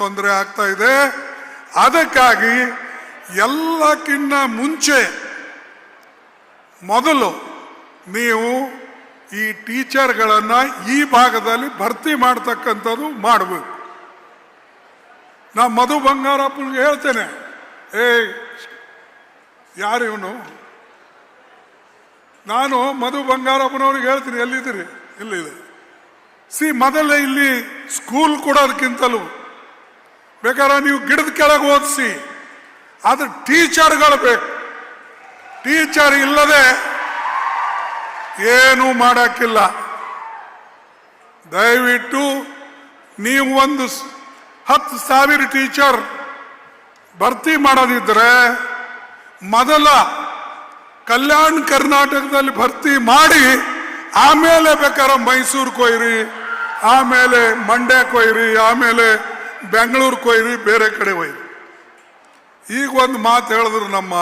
ತೊಂದರೆ ಆಗ್ತಾ ಇದೆ. ಅದಕ್ಕಾಗಿ ಎಲ್ಲಕ್ಕಿಂತ ಮುಂಚೆ ಮೊದಲು ನೀವು ಈ ಟೀಚರ್ಗಳನ್ನು ಈ ಭಾಗದಲ್ಲಿ ಭರ್ತಿ ಮಾಡ್ತಕ್ಕಂಥದ್ದು ಮಾಡಬೇಕು. ನಾ ಮಧು ಬಂಗಾರಪ್ಪನಿಗೆ ಹೇಳ್ತೇನೆ. ಏ ಯಾರು ನಾನು ಮಧು ಬಂಗಾರಪ್ಪನವ್ರಿಗೆ ಹೇಳ್ತೀನಿ, ಎಲ್ಲಿದ್ದೀರಿ? ಇಲ್ಲಿದೆ ಸಿ, ಮೊದಲೇ ಇಲ್ಲಿ ಸ್ಕೂಲ್ ಕೊಡೋದಕ್ಕಿಂತಲೂ ಬೇಕಾದ್ರೆ ನೀವು ಗಿಡದ ಕೆಳಗೆ ಓದಿಸಿ. ಆದ್ರೆ ಟೀಚರ್ಗಳು ಬೇಕು. ಟೀಚರ್ ಇಲ್ಲದೆ ಏನೂ ಮಾಡಕ್ಕಿಲ್ಲ. ದಯವಿಟ್ಟು ನೀವು ಒಂದು ಹತ್ತು ಸಾವಿರ ಟೀಚರ್ ಭರ್ತಿ ಮಾಡೋದಿದ್ರೆ ಮೊದಲ ಕಲ್ಯಾಣ ಕರ್ನಾಟಕದಲ್ಲಿ ಭರ್ತಿ ಮಾಡಿ ಆಮೇಲೆ ಬೇಕಾದ್ರೆ ಮೈಸೂರು ಕೊಯ್ರಿ ಆಮೇಲೆ ಮಂಡ್ಯ ಕೊಯ್ರಿ ಆಮೇಲೆ ಬೆಂಗಳೂರು ಒಯ್ರಿ ಬೇರೆ ಕಡೆ ಒಯ್ರಿ ಈಗ ಒಂದು ಮಾತು ಹೇಳಿದ್ರು ನಮ್ಮ